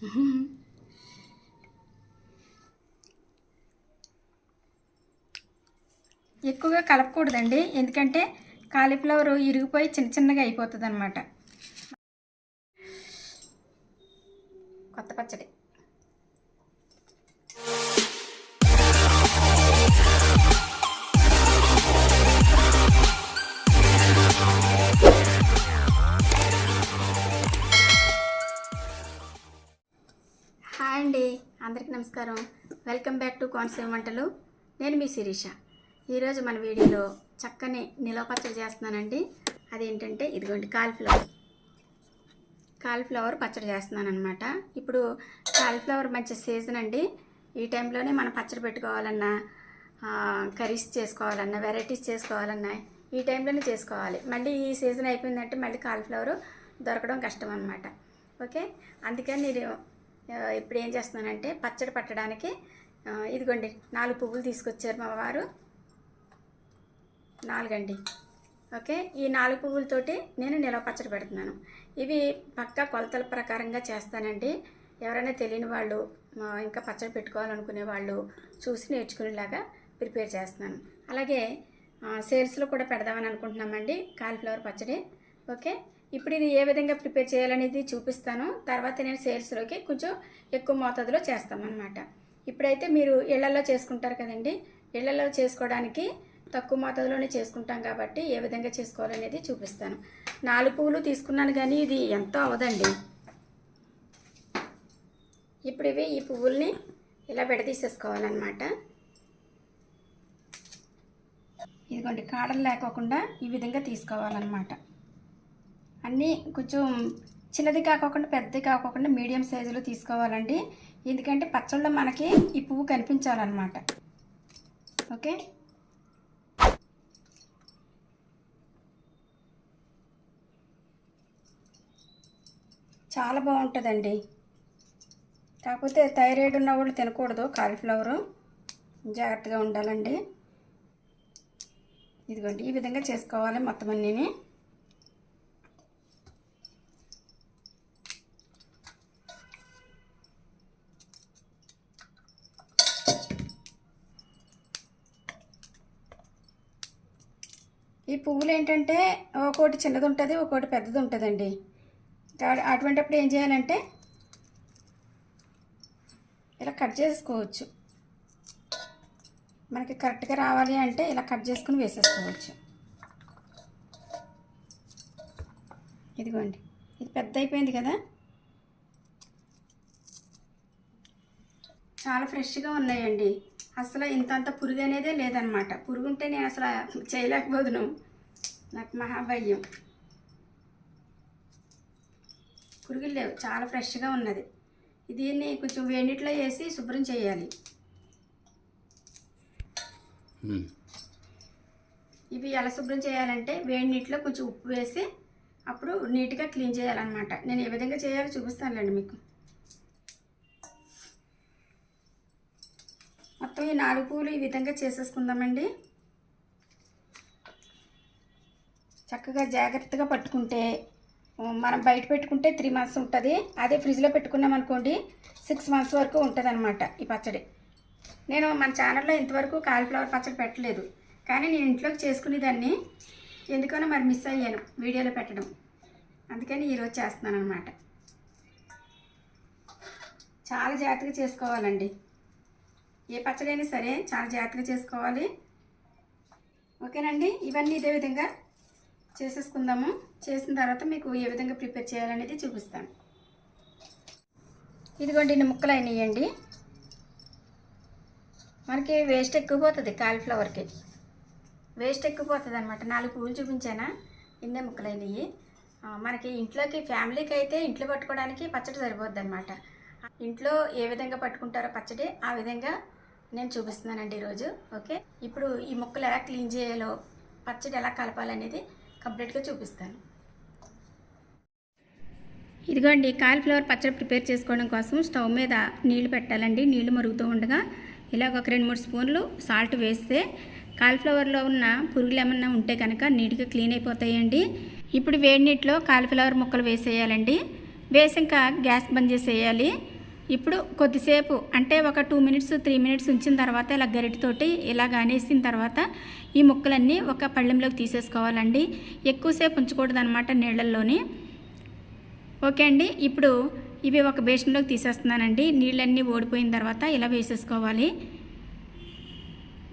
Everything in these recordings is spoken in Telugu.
ఎక్కువగా కలపకూడదండి. ఎందుకంటే కాలీఫ్లవర్ ఇరిగిపోయి చిన్న చిన్నగా అయిపోతుంది అనమాట కొత్త పచ్చడి. నమస్కారం. వెల్కమ్ బ్యాక్ టు కోనసీమ వంటలు. నేను మీ శిరీష. ఈరోజు మన వీడియోలో చక్కని నిలవ పచ్చడి చేస్తున్నానండి. అదేంటంటే ఇదిగోండి కాలిఫ్లవర్. కాలిఫ్లవర్ పచ్చడి చేస్తున్నాను అనమాట ఇప్పుడు కాలిఫ్లవర్ మంచి సీజన్ అండి. ఈ టైంలోనే మనం పచ్చడి పెట్టుకోవాలన్నా కర్రీస్ చేసుకోవాలన్నా వెరైటీస్ చేసుకోవాలన్నా ఈ టైంలోనే చేసుకోవాలి. మళ్ళీ ఈ సీజన్ అయిపోయిందంటే మళ్ళీ కాలిఫ్లవర్ దొరకడం కష్టం అనమాట ఓకే? అందుకని నేను ఇప్పుడు ఏం చేస్తున్నానంటే పచ్చడి పట్టడానికి ఇదిగోండి నాలుగు పువ్వులు తీసుకొచ్చారు మా వారు. నాలుగండి. ఓకే ఈ నాలుగు పువ్వులతోటి నేను నిలవ పచ్చడి పెడుతున్నాను. ఇవి పక్కా కొలతల ప్రకారంగా చేస్తానండి. ఎవరైనా తెలియని వాళ్ళు ఇంకా పచ్చడి పెట్టుకోవాలనుకునే వాళ్ళు చూసి నేర్చుకునేలాగా ప్రిపేర్ చేస్తున్నాను. అలాగే సేల్స్లో కూడా పెడదామని అనుకుంటున్నామండి కాలిఫ్లవర్ పచ్చడి. ఓకే ఇప్పుడు ఇది ఏ విధంగా ప్రిపేర్ చేయాలనేది చూపిస్తాను. తర్వాత నేను సేల్స్లోకి కొంచెం ఎక్కువ మోతాదులో చేస్తామన్నమాట. ఇప్పుడైతే మీరు ఇళ్ళలో చేసుకుంటారు కదండి. ఇళ్ళలో చేసుకోవడానికి తక్కువ మోతాదులోనే చేసుకుంటాం కాబట్టి ఏ విధంగా చేసుకోవాలనేది చూపిస్తాను. నాలుగు పువ్వులు తీసుకున్నాను కానీ ఇది ఎంతో అవదండి. ఇప్పుడు ఇవి ఈ పువ్వుల్ని ఇలా విడదీసేసుకోవాలన్నమాట. ఇదిగోండి కాడలు లేకోకుండా ఈ విధంగా తీసుకోవాలన్నమాట. అన్నీ కొంచెం చిన్నది కాకోకుండా పెద్దది కాకోకుండా మీడియం సైజులో తీసుకోవాలండి. ఎందుకంటే పచ్చళ్ళలో మనకి ఈ పువ్వు కనిపించాలన్నమాట. ఓకే? చాలా బాగుంటుందండి. కాకపోతే థైరాయిడ్ ఉన్న వాళ్ళు తినకూడదు కాలీఫ్లవరు. జాగ్రత్తగా ఉండాలండి. ఇదిగోండి ఈ విధంగా చేసుకోవాలి మొత్తం అన్నీని. ఈ పువ్వులు ఏంటంటే ఒక్కోటి చిన్నది ఉంటుంది ఒక్కోటి పెద్దది ఉంటుందండి అటువంటిప్పుడు ఏం చేయాలంటే ఇలా కట్ చేసుకోవచ్చు. మనకి కరెక్ట్గా రావాలి అంటే ఇలా కట్ చేసుకుని వేసేసుకోవచ్చు. ఇదిగోండి ఇది పెద్ద అయిపోయింది కదా. చాలా ఫ్రెష్గా ఉన్నాయండి. అసలు ఇంతంత పురుగు అనేదే లేదనమాట. పురుగు ఉంటే నేను అసలు చేయలేకపోదును. నాకు మహాభయ్యం పురుగులు లేవు చాలా ఫ్రెష్గా ఉన్నది. దీన్ని కొంచెం వేడిట్లో వేసి శుభ్రం చేయాలి. ఇవి ఎలా శుభ్రం చేయాలంటే వేడి నీటిలో కొంచెం ఉప్పు వేసి అప్పుడు నీట్గా క్లీన్ చేయాలన్నమాట. నేను ఏ విధంగా చేయాలో చూపిస్తానులేండి మీకు. మొత్తం ఈ నాలుగు పూలు ఈ విధంగా చేసేసుకుందామండి. చక్కగా జాగ్రత్తగా పట్టుకుంటే మనం బయట పెట్టుకుంటే త్రీ మంత్స్ ఉంటుంది. అదే ఫ్రిడ్జ్లో పెట్టుకున్నాం అనుకోండి సిక్స్ మంత్స్ వరకు ఉంటుంది అనమాట ఈ పచ్చడి. నేను మన ఛానల్లో ఇంతవరకు కాలిఫ్లవర్ పచ్చడి పెట్టలేదు. కానీ నేను ఇంట్లోకి చేసుకునేదాన్ని. ఎందుకనో మరి మిస్ అయ్యాను వీడియోలో పెట్టడం. అందుకని ఈరోజు చేస్తున్నాను అనమాట చాలా జాగ్రత్తగా చేసుకోవాలండి. ఏ పచ్చడి అయినా సరే చాలా జాగ్రత్తగా చేసుకోవాలి. ఓకేనండి? ఇవన్నీ ఇదే విధంగా చేసేసుకుందాము. చేసిన తర్వాత మీకు ఏ విధంగా ప్రిపేర్ చేయాలనేది చూపిస్తాను. ఇదిగోండి ఇన్ని ముక్కలు అయినాయండి మనకి వేస్ట్ ఎక్కువ పోతుంది కాలీఫ్లవర్కి. వేస్ట్ ఎక్కువ పోతుంది అనమాట నాలుగు పూలు చూపించానా? ఇన్నే ముక్కలు అయినాయి మనకి ఇంట్లోకి ఫ్యామిలీకి అయితే ఇంట్లో పట్టుకోవడానికి పచ్చడి సరిపోద్ది అనమాట ఇంట్లో ఏ విధంగా పట్టుకుంటారో పచ్చడి ఆ విధంగా నేను చూపిస్తున్నానండి ఈరోజు. ఓకే? ఇప్పుడు ఈ ముక్కలు ఎలా క్లీన్ చేయాలో పచ్చడి ఎలా కలపాలనేది కంప్లీట్గా చూపిస్తాను. ఇదిగోండి కాలిఫ్లవర్ పచ్చడి ప్రిపేర్ చేసుకోవడం కోసం స్టవ్ మీద నీళ్ళు పెట్టాలండి. నీళ్ళు మరుగుతూ ఉండగా ఇలాగ ఒక రెండు మూడు స్పూన్లు సాల్ట్ వేస్తే కాలీఫ్లవర్లో ఉన్న పురుగులు ఏమన్నా ఉంటే కనుక నీట్గా క్లీన్ అయిపోతాయండి. ఇప్పుడు వేడి నీటిలో కాలిఫ్లవర్ ముక్కలు వేసేయాలండి. వేసాక గ్యాస్ బంద్ చేసేయాలి. ఇప్పుడు కొద్దిసేపు అంటే ఒక టూ మినిట్స్ త్రీ మినిట్స్ ఉంచిన తర్వాత ఇలా గరిటితోటి ఇలా గానేసిన తర్వాత ఈ ముక్కలన్నీ ఒక పళ్ళెంలోకి తీసేసుకోవాలండి. ఎక్కువసేపు ఉంచకూడదు అనమాట నీళ్ళల్లోని. ఓకే అండి ఇప్పుడు ఇవి ఒక బేషన్లోకి తీసేస్తున్నానండి. నీళ్ళన్నీ ఓడిపోయిన తర్వాత ఇలా వేసేసుకోవాలి.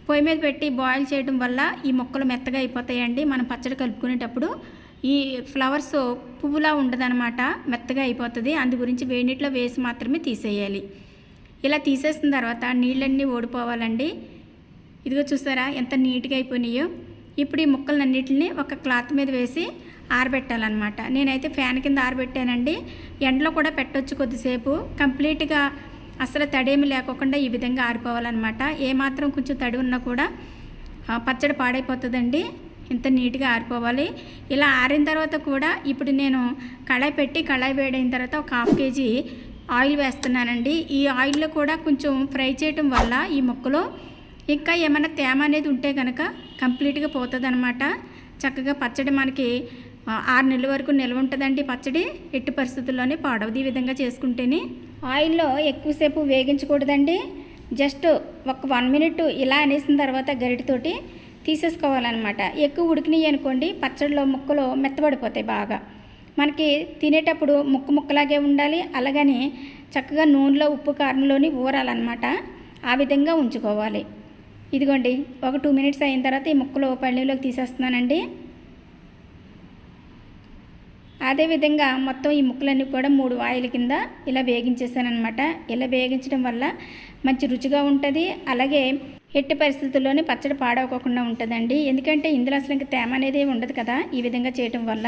పొయ్యి మీద పెట్టి బాయిల్ చేయడం వల్ల ఈ మొక్కలు మెత్తగా అయిపోతాయండి. మనం పచ్చడి కలుపుకునేటప్పుడు ఈ ఫ్లవర్స్ పువ్వులా ఉండదనమాట మెత్తగా అయిపోతుంది. అందు గురించి వేడినీటిలో వేసి మాత్రమే తీసేయాలి. ఇలా తీసేసిన తర్వాత నీళ్ళన్నీ ఓడిపోవాలండి ఇదిగో చూసారా ఎంత నీట్గా అయిపోయినాయో. ఇప్పుడు ఈ ముక్కలన్నిటిని ఒక క్లాత్ మీద వేసి ఆరబెట్టాలన్నమాట. నేనైతే ఫ్యాన్ కింద ఆరబెట్టానండి. ఎండలో కూడా పెట్టొచ్చు కొద్దిసేపు. కంప్లీట్గా అసలు తడేమి లేకోకుండా ఈ విధంగా ఆరిపోవాలన్నమాట. ఏమాత్రం కొంచెం తడి ఉన్నా కూడా పచ్చడి పాడైపోతుందండి. ఇంత నీట్గా ఆరిపోవాలి. ఇలా ఆరిన తర్వాత కూడా ఇప్పుడు నేను కళాయి పెట్టి కళాయి వేడైన తర్వాత ఒక హాఫ్ కేజీ ఆయిల్ వేస్తున్నానండి. ఈ ఆయిల్లో కూడా కొంచెం ఫ్రై చేయటం వల్ల ఈ ముక్కలో ఇంకా ఏమైనా తేమ అనేది ఉంటే కనుక కంప్లీట్గా పోతుంది అనమాట చక్కగా పచ్చడి మనకి ఆరు నెలల వరకు నిల్వ ఉంటుందండి పచ్చడి. ఎట్టి పరిస్థితుల్లోనే పాడవది ఈ విధంగా చేసుకుంటేనే. ఆయిల్లో ఎక్కువసేపు వేగించకూడదండి. జస్ట్ ఒక వన్ మినిట్ ఇలా అనేసిన తర్వాత గరిటతోటి తీసేసుకోవాలన్నమాట. ఎక్కువ ఉడికినాయి అనుకోండి పచ్చడిలో ముక్కలు మెత్తబడిపోతాయి బాగా. మనకి తినేటప్పుడు ముక్క ముక్కలాగే ఉండాలి అలాగని చక్కగా నూనెలో ఉప్పు కారంలోని ఊరాలన్నమాట. ఆ విధంగా ఉంచుకోవాలి. ఇదిగోండి ఒక టూ మినిట్స్ అయిన తర్వాత ఈ ముక్కలు పళ్ళీలోకి తీసేస్తున్నానండి. అదేవిధంగా మొత్తం ఈ ముక్కలన్నీ కూడా మూడు వాయిల కింద ఇలా వేగించేసానమాట ఇలా వేగించడం వల్ల మంచి రుచిగా ఉంటుంది. అలాగే ఎట్టి పరిస్థితుల్లోనే పచ్చడి పాడవకోకుండా ఉంటుందండి. ఎందుకంటే ఇందులో అసలు ఇంకా తేమ అనేది ఉండదు కదా ఈ విధంగా చేయటం వల్ల.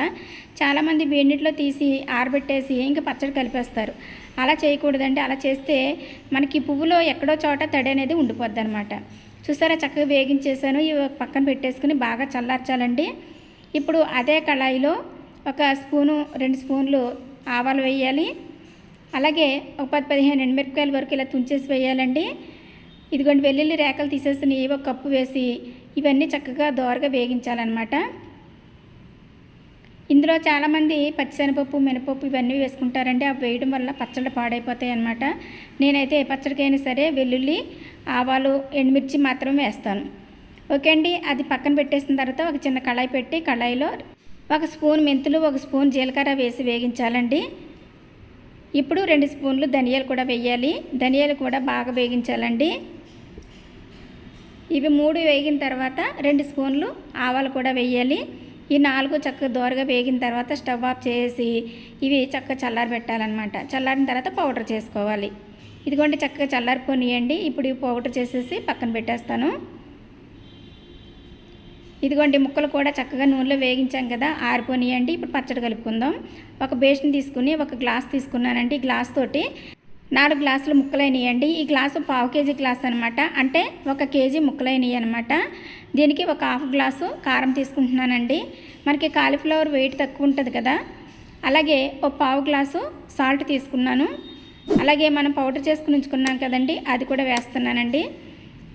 చాలామంది వేడినీటిలో తీసి ఆరబెట్టేసి ఇంకా పచ్చడి కలిపేస్తారు. అలా చేయకూడదండి. అలా చేస్తే మనకి పువ్వులో ఎక్కడో చోట తడి అనేది ఉండిపోద్ది అనమాట చూసారా? చక్కగా వేగించేసాను. ఇవి పక్కన పెట్టేసుకుని బాగా చల్లార్చాలండి. ఇప్పుడు అదే కళాయిలో ఒక స్పూను రెండు స్పూన్లు ఆవాలు వేయాలి. అలాగే ఒక పది పదిహేను ఎండుమిరపకాయల వరకు ఇలా తుంచేసి వేయాలండి. ఇదిగోండి వెల్లుల్లి రేకలు తీసేసి ఒక కప్పు వేసి ఇవన్నీ చక్కగా దోరగా వేగించాలన్నమాట. ఇందులో చాలామంది పచ్చిశనగపప్పు మినపప్పు ఇవన్నీ వేసుకుంటారండి. అవి వేయడం వల్ల పచ్చళ్ళు పాడైపోతాయి అన్నమాట. నేనైతే ఏ పచ్చడికైనా సరే వెల్లుల్లి ఆవాలు ఎండుమిర్చి మాత్రమే వేస్తాను. ఓకే అండి అది పక్కన పెట్టేసిన తర్వాత ఒక చిన్న కళాయి పెట్టి కళాయిలో ఒక స్పూన్ మెంతులు ఒక స్పూన్ జీలకర్ర వేసి వేగించాలండి. ఇప్పుడు రెండు స్పూన్లు ధనియాలు కూడా వేయాలి. ధనియాలు కూడా బాగా వేగించాలండి. ఇవి మూడు వేగిన తర్వాత రెండు స్పూన్లు ఆవాలు కూడా వేయాలి. ఈ నాలుగు చక్కగా దోరగా వేగిన తర్వాత స్టవ్ ఆఫ్ చేసి ఇవి చక్కగా చల్లారబెట్టాలన్నమాట చల్లారిన తర్వాత పౌడర్ చేసుకోవాలి. ఇదిగోండి చక్కగా చల్లారిపోనియండి. ఇప్పుడు ఇవి పౌడర్ చేసేసి పక్కన పెట్టేస్తాను. ఇదిగోండి ముక్కలు కూడా చక్కగా నూనెలో వేగించాం కదా ఆరిపోనియండి. ఇప్పుడు పచ్చడి కలుపుకుందాం. ఒక బేషన్ తీసుకుని ఒక గ్లాస్ తీసుకున్నానండి గ్లాస్ తోటి. నాలుగు గ్లాసులు ముక్కలైనయండి. ఈ గ్లాసు పావు కేజీ గ్లాస్ అనమాట అంటే ఒక కేజీ ముక్కలైనవి అనమాట దీనికి ఒక హాఫ్ గ్లాసు కారం తీసుకుంటున్నానండి. మనకి కాలీఫ్లవర్ వెయిట్ తక్కువ ఉంటుంది కదా. అలాగే ఒక పావు గ్లాసు సాల్ట్ తీసుకున్నాను. అలాగే మనం పౌడర్ చేసుకుని ఉంచుకున్నాం కదండి అది కూడా వేస్తున్నానండి.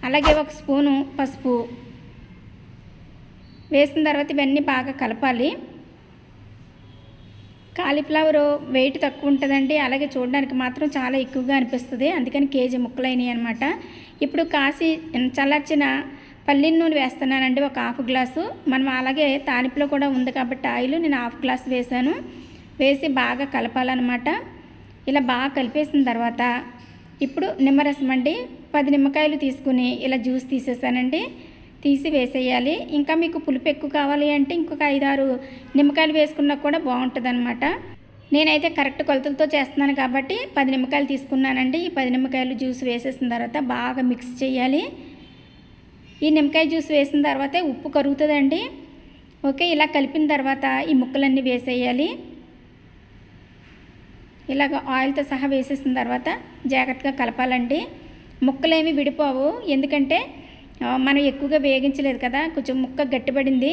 అలాగే ఒక స్పూను పసుపు. వేసిన తర్వాత ఇవన్నీ బాగా కలపాలి. కాలీఫ్లవర్ వెయిట్ తక్కువ ఉంటుందండి. అలాగే చూడడానికి మాత్రం చాలా ఎక్కువగా అనిపిస్తుంది. అందుకని కేజీ ముక్కలైనవి అనమాట ఇప్పుడు కాసి చల్లార్చిన పల్లీల నూనె వేస్తున్నానండి ఒక హాఫ్ గ్లాసు. మనం అలాగే తానిపులో కూడా ఉంది కాబట్టి ఆయిల్ నేను హాఫ్ గ్లాస్ వేసాను. వేసి బాగా కలపాలన్నమాట. ఇలా బాగా కలిపేసిన తర్వాత ఇప్పుడు నిమ్మరసం అండి. పది నిమ్మకాయలు తీసుకుని ఇలా జ్యూస్ తీసేసానండి. తీసి వేసేయాలి ఇంకా మీకు పులుపు ఎక్కువ కావాలి అంటే ఇంకొక ఐదారు నిమ్మకాయలు వేసుకున్నా కూడా బాగుంటుంది అనమాట నేనైతే కరెక్ట్ కొలతలతో చేస్తున్నాను కాబట్టి పది నిమ్మకాయలు తీసుకున్నానండి. ఈ పది నిమ్మకాయలు జ్యూస్ వేసేసిన తర్వాత బాగా మిక్స్ చేయాలి. ఈ నిమ్మకాయ జ్యూస్ వేసిన తర్వాత ఉప్పు కరుగుతుందండి. ఓకే ఇలా కలిపిన తర్వాత ఈ ముక్కలన్నీ వేసేయాలి. ఇలాగ ఆయిల్తో సహా వేసేసిన తర్వాత జాగ్రత్తగా కలపాలండి. ముక్కలేమి విడిపోవు. ఎందుకంటే మనం ఎక్కువగా వేగించలేదు కదా కొంచెం ముక్క గట్టిపడింది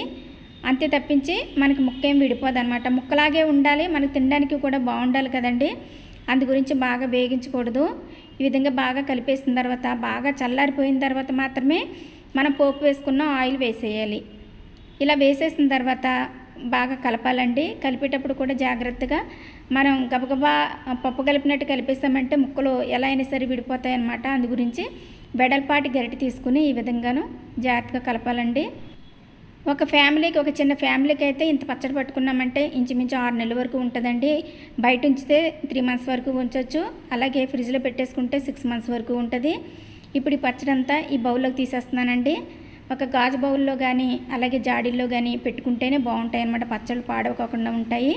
అంతే తప్పించి మనకి ముక్క ఏం విడిపోదు అనమాట ముక్కలాగే ఉండాలి మనకు తినడానికి కూడా బాగుండాలి కదండి. అందు గురించి బాగా వేగించకూడదు. ఈ విధంగా బాగా కలిపేసిన తర్వాత బాగా చల్లారిపోయిన తర్వాత మాత్రమే మనం పోపు వేసుకున్న ఆయిల్ వేసేయాలి. ఇలా వేసేసిన తర్వాత బాగా కలపాలండి. కలిపేటప్పుడు కూడా జాగ్రత్తగా మనం గబగబా పప్పు కలిపినట్టు కలిపేసామంటే ముక్కలు ఎలా అయినా సరే విడిపోతాయి అన్నమాట అందు గురించి వెడల్పాటి గరిటె తీసుకుని ఈ విధంగాను జాగ్రత్తగా కలపాలండి. ఒక ఫ్యామిలీకి ఒక చిన్న ఫ్యామిలీకి అయితే ఇంత పచ్చడి పట్టుకున్నామంటే ఇంచుమించు ఆరు నెలల వరకు ఉంటుందండి. బయట ఉంచితే త్రీ మంత్స్ వరకు ఉంచవచ్చు అలాగే ఫ్రిడ్జ్లో పెట్టేసుకుంటే సిక్స్ మంత్స్ వరకు ఉంటుంది. ఇప్పుడు ఈ పచ్చడి అంతా ఈ బౌల్లోకి తీసేస్తున్నానండి. ఒక గాజు బౌల్లో కానీ అలాగే జాడీల్లో కానీ పెట్టుకుంటేనే బాగుంటాయి అన్నమాట పచ్చళ్ళు పాడవకోకుండా ఉంటాయి.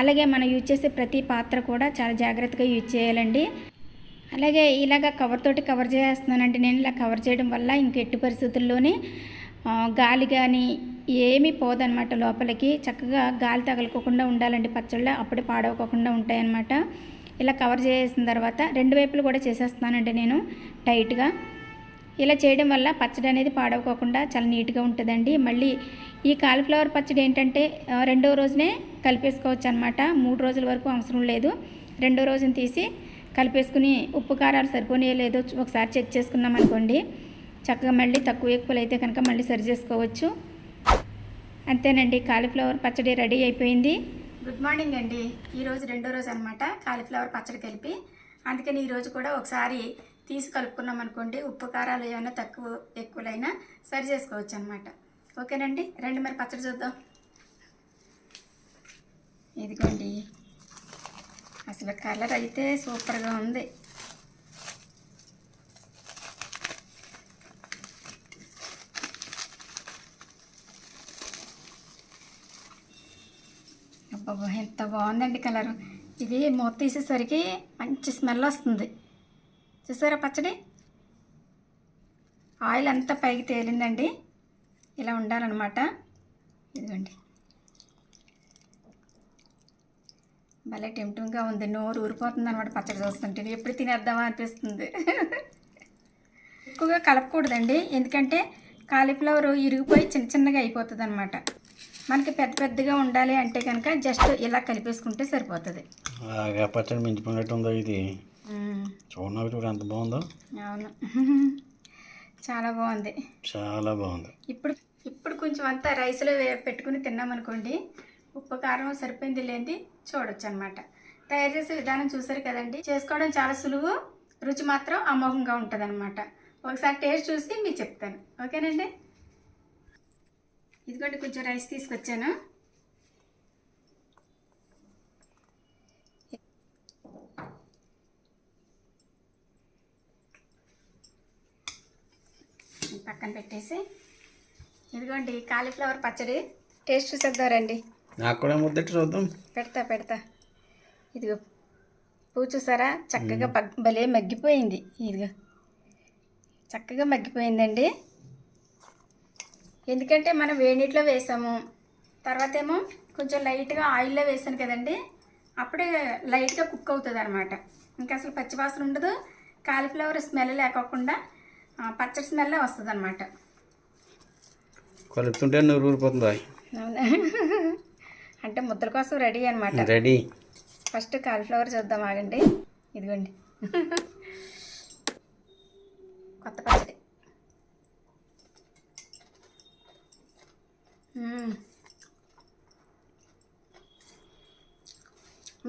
అలాగే మనం యూజ్ చేసే ప్రతి పాత్ర కూడా చాలా జాగ్రత్తగా యూజ్ చేయాలండి. అలాగే ఇలాగ కవర్ తోటి కవర్ చేస్తున్నానండి నేను ఇలా కవర్ చేయడం వల్ల ఇంక ఎట్టి పరిస్థితుల్లోనే గాలి కానీ ఏమీ పోదనమాట లోపలికి. చక్కగా గాలి తగలకోకుండా ఉండాలండి పచ్చళ్ళు అప్పుడే పాడవకోకుండా ఉంటాయన్నమాట. ఇలా కవర్ చేసిన తర్వాత రెండు వైపులు కూడా చేసేస్తున్నానండి నేను టైట్గా. ఇలా చేయడం వల్ల పచ్చడి అనేది పాడవకోకుండా చాలా నీట్గా ఉంటుందండి. మళ్ళీ ఈ కాలీఫ్లవర్ పచ్చడి ఏంటంటే రెండో రోజునే కలిపేసుకోవచ్చు అనమాట మూడు రోజుల వరకు అవసరం లేదు. రెండో రోజున తీసి కలిపేసుకుని ఉప్పు కారాలు సరిపోయే లేదో ఒకసారి చెక్ చేసుకున్నాం అనుకోండి. చక్కగా మళ్ళీ తక్కువ ఎక్కువలు అయితే కనుక మళ్ళీ సరి చేసుకోవచ్చు. అంతేనండి కాలీఫ్లవర్ పచ్చడి రెడీ అయిపోయింది. గుడ్ మార్నింగ్ అండి. ఈరోజు రెండో రోజు అనమాట కాలీఫ్లవర్ పచ్చడి కలిపి. అందుకని ఈరోజు కూడా ఒకసారి తీసి కలుపుకున్నాం అనుకోండి. ఉప్పు కారాలు ఏమైనా తక్కువ ఎక్కువలైనా సరి చేసుకోవచ్చు అనమాట ఓకేనండి రండి మరి పచ్చడి చూద్దాం. ఇదిగోండి. అసలు కలర్ అయితే సూపర్గా ఉంది. అబ్బబ్బా ఎంత బాగుందండి కలర్. ఇది మూత తీసేసరికి మంచి స్మెల్ వస్తుంది. చూసారా పచ్చడి? ఆయిల్ అంతా పైకి తేలిందండి. ఇలా ఉండాలన్నమాట. ఇదిగోండి. భలే టెంప్టింగ్గా ఉంది. నోరు ఊరిపోతుంది అనమాట పచ్చడి చూస్తుంటే. ఎప్పుడు తినేద్దామా అనిపిస్తుంది. ఎక్కువగా కలపకూడదండి. ఎందుకంటే కాలీఫ్లవర్ ఇరిగిపోయి చిన్న చిన్నగా అయిపోతుంది అనమాట మనకి పెద్ద పెద్దగా ఉండాలి అంటే కనుక జస్ట్ ఇలా కలిపేసుకుంటే సరిపోతుంది. పచ్చడి మించిపోయినట్టు ఉందో ఇది చూడు ఎంత బాగుందో. అవును. చాలా బాగుంది. చాలా బాగుంది. ఇప్పుడు ఇప్పుడు కొంచెం అంతా రైస్లో పెట్టుకుని తిన్నామనుకోండి ఉప్పు కారం సరిపోయింది లేనిది చూడొచ్చు అనమాట తయారు చేసే విధానం చూసారు కదండి? చేసుకోవడం చాలా సులువు రుచి మాత్రం అమోఘంగా ఉంటుంది అనమాట ఒకసారి టేస్ట్ చూసి మీకు చెప్తాను. ఓకేనండి? ఇదిగోండి కొంచెం రైస్ తీసుకొచ్చాను. పక్కన పెట్టేసి ఇదిగోండి కాలీఫ్లవర్ పచ్చడి. టేస్ట్ చూసేద్దారండి నాకు కూడా ముద్దటి చూద్దాం. పెడతా పెడతా. ఇదిగో పువ్వు చూసారా? చక్కగా పగ్ భలే మగ్గిపోయింది. ఇదిగో. చక్కగా మగ్గిపోయిందండి. ఎందుకంటే మనం వేడినీటిలో వేసాము. తర్వాత ఏమో కొంచెం లైట్గా ఆయిల్లో వేసాను కదండి. అప్పుడే లైట్గా కుక్ అవుతుంది అనమాట ఇంకా అసలు పచ్చివాసన ఉండదు. కాలీఫ్లవర్ స్మెల్ లేకోకుండా పచ్చడి స్మెల్ వస్తుంది అనమాట కలుపుతుంటే నూరు ఊరిపోతుందా. అవునా? అంటే ముద్దల కోసం రెడీ అనమాట రెడీ. ఫస్ట్ కాలీఫ్లవర్ చూద్దాం ఆగండి. ఇదిగోండి. కొత్త పచ్చడి.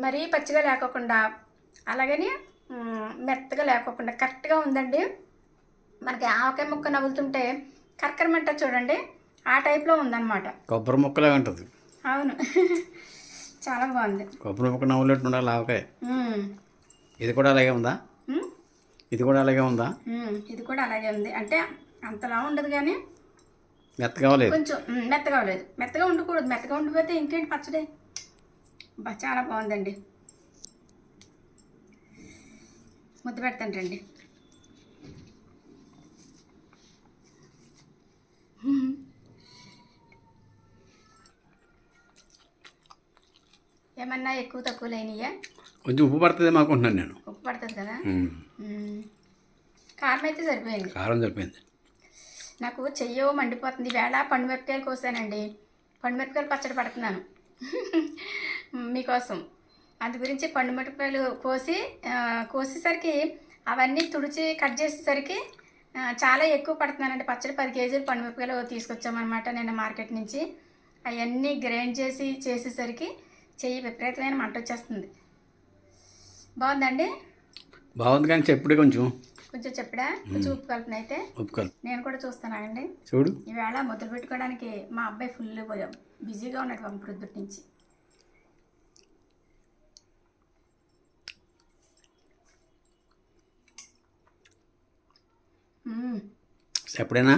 మరీ పచ్చిగా లేకోకుండా అలాగని మెత్తగా లేకోకుండా కరెక్ట్గా ఉందండి. మనకి ఆవకాయ ముక్క నవ్వులుతుంటే కర్కరమంట చూడండి ఆ టైప్లో ఉందన్నమాట. కొబ్బరి ముక్కలే ఉంటుంది. అవును. చాలా బాగుంది. కొబ్బరి ముక్క నవ్వులెట్టు ఉండాలి ఆవకాయ. ఇది కూడా అలాగే ఉందా? ఇది కూడా అలాగే ఉందా. ఇది కూడా అలాగే ఉంది. అంటే అంతలా ఉండదు కానీ మెత్తగా లేదు కొంచెం మెత్తగా లేదు మెత్తగా ఉండకూడదు. మెత్తగా ఉండిపోతే ఇంకేంటి పచ్చడి? బా చాలా బాగుందండి. ముద్ద పెడతాను రండి. ఏమన్నా ఎక్కువ తక్కువ లేనియా కొంచెం ఉప్పు పడుతుందేమో అనుకుంటున్నాను నేను. ఉప్పు పడుతుంది కదా. కారం అయితే సరిపోయింది. కారం సరిపోయింది. నాకు చెయ్యో మండిపోతుంది. వేళ పండుమిరపకాయలు కోసానండి. పండుమిరపకాయలు పచ్చడి పడుతున్నాను. మీకోసం. అందు గురించి పండుమిరపకాయలు కోసి కోసేసరికి అవన్నీ తుడిచి కట్ చేసేసరికి చాలా ఎక్కువ పడుతున్నానండి. పచ్చడి పది కేజీలు పండుమిరపకాయలు తీసుకొచ్చామన్నమాట నిన్న మార్కెట్ నుంచి. అవన్నీ గ్రైండ్ చేసి చేసేసరికి చెయ్యి విపరీతమైన మంట వచ్చేస్తుంది. బాగుందండి? బాగుంది కానీ చెప్పుడు కొంచెం. కొంచెం చెప్పడా? కొంచెం ఉప్పు కలిపిన అయితే? ఉప్పుకోవాలి నేను కూడా చూస్తానండి చూడు. ఈవేళ మొదలు పెట్టుకోవడానికి మా అబ్బాయి ఫుల్ బిజీగా ఉన్నాడు పాపం ప్రొద్దుటి నుంచి. ఎప్పుడైనా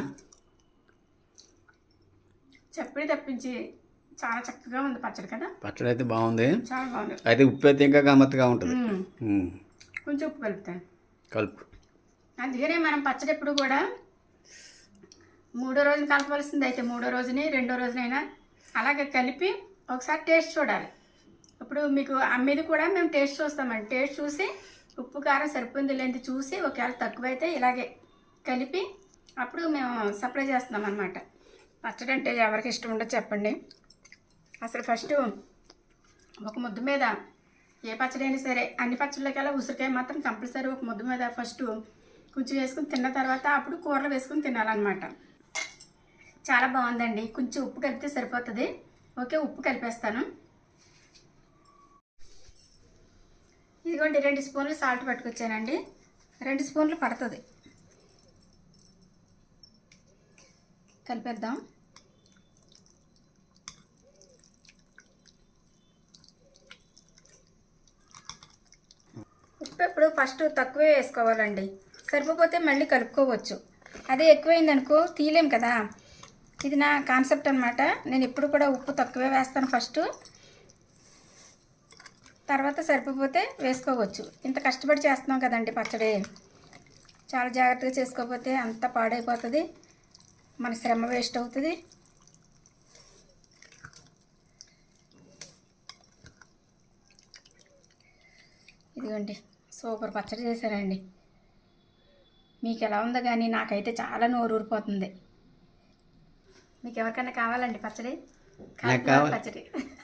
చప్పడి తప్పించి చాలా చక్కగా ఉంది పచ్చడి కదా? పచ్చడి అయితే బాగుంది. చాలా బాగుంది. అయితే ఉప్పు అయితే ఇంకా గమ్మత్తుగా ఉంటుంది. కొంచెం ఉప్పు కలుపుతాను కలుపు. అందుకనే మనం పచ్చడి ఎప్పుడు కూడా మూడో రోజున కలపవలసింది అయితే. మూడో రోజుని రెండో రోజునైనా అలాగే కలిపి ఒకసారి టేస్ట్ చూడాలి. ఇప్పుడు మీకు అమ్మేది కూడా మేము టేస్ట్ చూస్తామండి. టేస్ట్ చూసి ఉప్పు కారం సరిపోయింది లేనిది చూసి ఒకవేళ తక్కువైతే ఇలాగే కలిపి అప్పుడు మేము సప్లై చేస్తున్నాం అనమాట పచ్చడి అంటే ఎవరికి ఇష్టం ఉండదు చెప్పండి. అసలు ఫస్ట్ ఒక ముద్ద మీద ఏ పచ్చడి అయినా సరే అన్ని పచ్చళ్ళకల్లా ఉసిరికాయ మాత్రం కంపల్సరీ ఒక ముద్ద మీద ఫస్ట్ కొంచెం వేసుకుని తిన్న తర్వాత అప్పుడు కూరలు వేసుకుని తినాలన్నమాట. చాలా బాగుందండి. కొంచెం ఉప్పు కలిపితే సరిపోతుంది. ఓకే ఉప్పు కలిపేస్తాను. ఇదిగోండి రెండు స్పూన్లు సాల్ట్ పట్టుకొచ్చానండి. రెండు స్పూన్లు పడుతుంది. కలిపేద్దాం. ఉప్పు ఎప్పుడు ఫస్ట్ తక్కువే వేసుకోవాలండి. సరిపోతే మళ్ళీ కలుపుకోవచ్చు. అదే ఎక్కువైందనుకో తీయలేం కదా. ఇది నా కాన్సెప్ట్ అనమాట నేను ఎప్పుడు కూడా ఉప్పు తక్కువే వేస్తాను ఫస్ట్. తర్వాత సరిపోతే వేసుకోవచ్చు. ఇంత కష్టపడి చేస్తున్నాం కదండి పచ్చడి. చాలా జాగ్రత్తగా చేసుకోకపోతే అంత పాడైపోతుంది. మన శ్రమ వేస్ట్ అవుతుంది. ఇదిగోండి. సూపర్ పచ్చడి చేశారండి. మీకు ఎలా ఉందో కానీ నాకైతే చాలా నోరు ఊరిపోతుంది మీకు ఎవరికైనా కావాలండి పచ్చడి. పచ్చడి.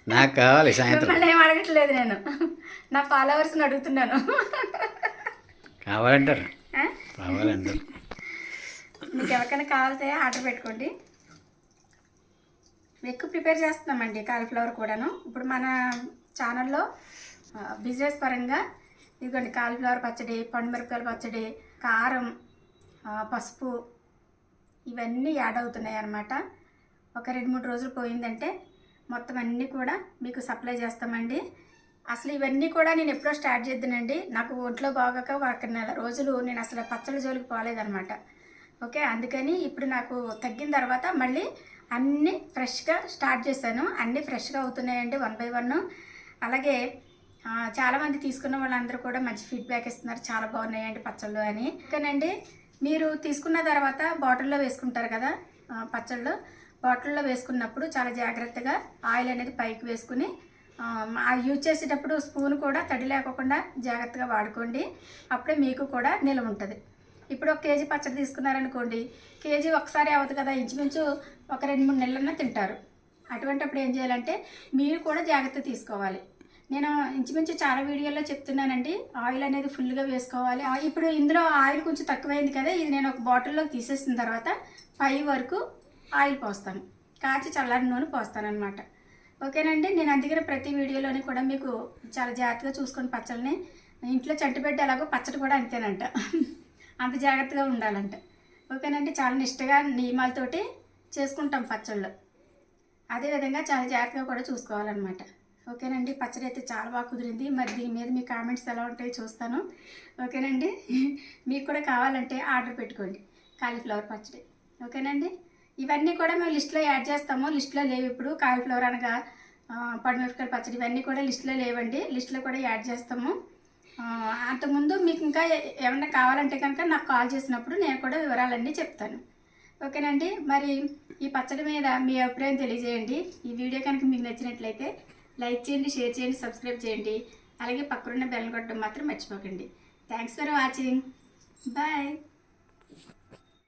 నాకు కావాలి సాయంత్రం. ఏం అడగట్లేదు నేను. నా ఫాలోవర్స్ని అడుగుతున్నాను. కావాలంటారు? కావాలంటారు. మీకు ఎవరికైనా కావాలితే ఆర్డర్ పెట్టుకోండి. ఎక్కువ ప్రిపేర్ చేస్తున్నామండి కాలీఫ్లవర్ కూడాను. ఇప్పుడు మన ఛానల్లో బిజినెస్ పరంగా ఇదిగోండి కాలీఫ్లవర్ పచ్చడి పండుమిరపకాయల పచ్చడి కారం పసుపు ఇవన్నీ యాడ్ అవుతున్నాయి అన్నమాట. ఒక రెండు మూడు రోజులు పోయిందంటే మొత్తం అన్నీ కూడా మీకు సప్లై చేస్తామండి. అసలు ఇవన్నీ కూడా నేను ఎప్పుడో స్టార్ట్ చేద్దానండి. నాకు ఒంట్లో బాగోక ఒక నెల రోజులు నేను అసలు పచ్చళ్ళ జోలికి పోలేదన్నమాట. ఓకే అందుకని ఇప్పుడు నాకు తగ్గిన తర్వాత మళ్ళీ అన్నీ ఫ్రెష్గా స్టార్ట్ చేశాను. అన్నీ ఫ్రెష్గా అవుతున్నాయండి వన్ బై వన్. అలాగే చాలామంది తీసుకున్న వాళ్ళందరూ కూడా మంచి ఫీడ్బ్యాక్ ఇస్తున్నారు. చాలా బాగున్నాయండి పచ్చళ్ళు అని. ఓకేనండి మీరు తీసుకున్న తర్వాత బాటిల్లో వేసుకుంటారు కదా పచ్చళ్ళు. బాటిల్లో వేసుకున్నప్పుడు చాలా జాగ్రత్తగా ఆయిల్ అనేది పైకి వేసుకుని యూజ్ చేసేటప్పుడు స్పూన్ కూడా తడి లేకోకుండా జాగ్రత్తగా వాడుకోండి. అప్పుడే మీకు కూడా నిల్వ ఉంటుంది. ఇప్పుడు ఒక కేజీ పచ్చడి తీసుకున్నారనుకోండి కేజీ ఒకసారి అవ్వదు కదా ఇంచుమించు ఒక రెండు మూడు నెలలన్నా తింటారు. అటువంటిప్పుడు ఏం చేయాలంటే మీరు కూడా జాగ్రత్త తీసుకోవాలి. నేను ఇంచుమించు చాలా వీడియోల్లో చెప్తున్నానండి. ఆయిల్ అనేది ఫుల్గా వేసుకోవాలి. ఇప్పుడు ఇందులో ఆయిల్ కొంచెం తక్కువైంది కదా ఇది నేను ఒక బాటిల్లో తీసేసిన తర్వాత పై వరకు ఆయిల్ పోస్తాను. కాచి చల్లారి నూనె పోస్తాను అనమాట ఓకేనండి? నేను అందుకని ప్రతి వీడియోలోని కూడా మీకు చాలా జాగ్రత్తగా చూసుకొని పచ్చళ్ళని ఇంట్లో చంటిబెట్టి ఎలాగో పచ్చడి కూడా అంతేనంట. అంత జాగ్రత్తగా ఉండాలంట. ఓకేనండి? చాలా నిష్టగా నియమాలతోటి చేసుకుంటాం పచ్చళ్ళు. అదేవిధంగా చాలా జాగ్రత్తగా కూడా చూసుకోవాలన్నమాట. ఓకేనండి. పచ్చడి అయితే చాలా బాగా కుదిరింది. మరి దీని మీద మీ కామెంట్స్ ఎలా ఉంటాయో చూస్తాను. ఓకేనండి. మీకు కూడా కావాలంటే ఆర్డర్ పెట్టుకోండి. కాలీఫ్లవర్ పచ్చడి. ఓకేనండి. ఇవన్నీ కూడా మేము లిస్ట్లో యాడ్ చేస్తాము. లిస్ట్లో లేవు ఇప్పుడు. కాలీఫ్లవర్ అనగా ఆ, పచ్చడి ఇవన్నీ కూడా లిస్ట్లో లేవండి. లిస్ట్లో కూడా యాడ్ చేస్తాము. అంతకుముందు మీకు ఇంకా ఏమన్నా కావాలంటే కనుక నాకు కాల్ చేసినప్పుడు నేను కూడా వివరాలన్నీ చెప్తాను. ఓకేనండి. మరి ఈ పచ్చడి మీద మీ అభిప్రాయం తెలియజేయండి. ఈ వీడియో కనుక మీకు నచ్చినట్లయితే లైక్ చేయండి షేర్ చేయండి సబ్స్క్రైబ్ చేయండి. అలాగే పక్కనున్న బెల్ కొట్టడం మాత్రం మర్చిపోకండి. Thanks for watching bye